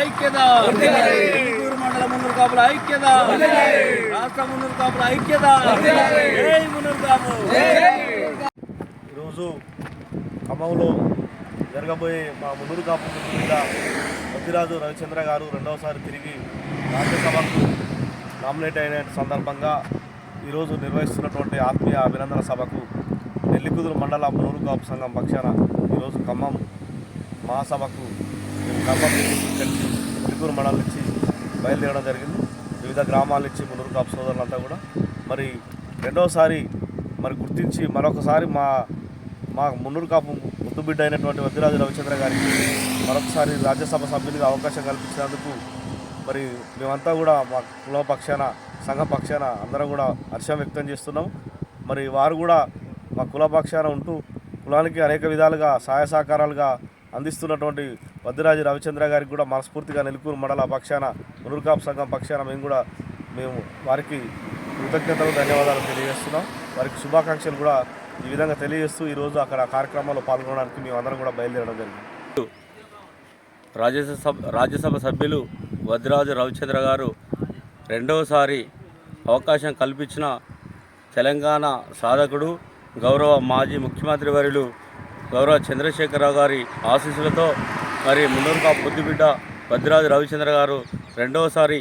ఐక్యత నెల్లూరు మండల మున్నూరు కాపుల ఐక్యత రాష్ట్ర మున్నూరు కాపుల ఐక్యత ఈరోజు ఖమ్మంలో జరగబోయే మా మున్నూరు కాపు మీద వద్దిరాజు రవిచంద్ర గారు రెండవసారి తిరిగి రాజ్యసభకు నామినేట్ అయిన సందర్భంగా ఈరోజు నిర్వహిస్తున్నటువంటి ఆత్మీయ అభినందన సభకు నెల్లికుదురు మండల మున్నూరు కాపు సంఘం పక్షాన ఈరోజు ఖమ్మం మహాసభకు ఖమ్మం నుంచి మండలం నుంచి బయలుదేరడం జరిగింది. వివిధ గ్రామాల నుంచి మున్నూరు కాపు సోదరులంతా కూడా. మరి రెండవసారి మరి గుర్తించి మరొకసారి మా మా మున్నూరు కాపు ముద్దు బిడ్డ అయినటువంటి వద్దిరాజు రవిచంద్ర గారికి మరొకసారి రాజ్యసభ సభ్యునిగా అవకాశం కల్పించినందుకు మరి మేమంతా కూడా మా కుల పక్షాన సంఘ పక్షాన అందరం కూడా హర్షం వ్యక్తం చేస్తున్నాం. మరి వారు కూడా మా కుల పక్షాన ఉంటూ కులానికి అనేక విధాలుగా సహాయ సహకారాలుగా అందిస్తున్నటువంటి వద్దిరాజు రవిచంద్ర గారికి కూడా మనస్ఫూర్తిగా నెలకూరు మండల పక్షాన మున్నూరు సంఘం పక్షాన మేము కూడా మేము వారికి కృతజ్ఞతలు ధన్యవాదాలు తెలియజేస్తున్నాం. వారికి శుభాకాంక్షలు కూడా ఈ విధంగా తెలియజేస్తూ ఈరోజు అక్కడ కార్యక్రమాల్లో పాల్గొనడానికి మేము అందరం కూడా బయలుదేరడం జరిగింది. రాజ్యసభ రాజ్యసభ సభ్యులు వద్రాజు రవిచంద్ర గారు రెండవసారి అవకాశం కల్పించిన తెలంగాణ సాధకుడు గౌరవ మాజీ ముఖ్యమంత్రి వర్యులు గౌరవ చంద్రశేఖరరావు గారి ఆశీస్సులతో మరి మున్నూరుగా పొద్దుబిడ్డ వద్రాజు రవిచంద్ర గారు రెండవసారి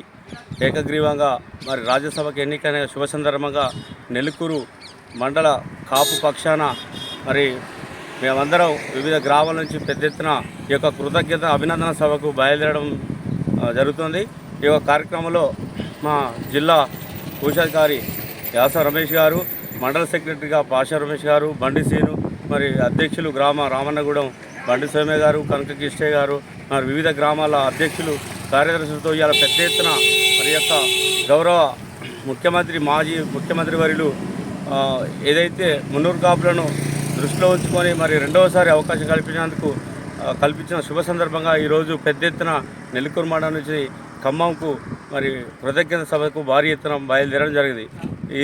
ఏకగ్రీవంగా మరి రాజ్యసభకు ఎన్నికైన శుభ సందర్భంగా నెలుకూరు మండల కాపు పక్షాన మరి మేమందరం వివిధ గ్రామాల నుంచి పెద్ద ఎత్తున ఈ యొక్క కృతజ్ఞత అభినందన సభకు బయలుదేరడం జరుగుతుంది. ఈ యొక్క కార్యక్రమంలో మా జిల్లా కోశాధికారి యాస రమేష్ గారు మండల సెక్రటరీగా పాషా రమేష్ గారు బండి సీను మరి అధ్యక్షులు గ్రామ రామన్నగూడెం బండి సోమ్య గారు కనక కిష్టయ్య గారు మరి వివిధ గ్రామాల అధ్యక్షులు కార్యదర్శులతో ఇవాళ పెద్ద ఎత్తున మరి యొక్క గౌరవ ముఖ్యమంత్రి మాజీ ముఖ్యమంత్రి వర్యులు ఏదైతే మున్నూరు కాపులను దృష్టిలో ఉంచుకొని మరి రెండవసారి అవకాశం కల్పించినందుకు కల్పించిన శుభ సందర్భంగా ఈరోజు పెద్ద ఎత్తున నెల్లికూరు మండలం నుంచి ఖమ్మంకు మరి కృతజ్ఞత సభకు భారీ ఎత్తున బయలుదేరడం జరిగింది.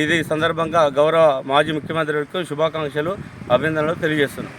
ఇది సందర్భంగా గౌరవ మాజీ ముఖ్యమంత్రి శుభాకాంక్షలు అభినందనలు తెలియజేస్తున్నాం.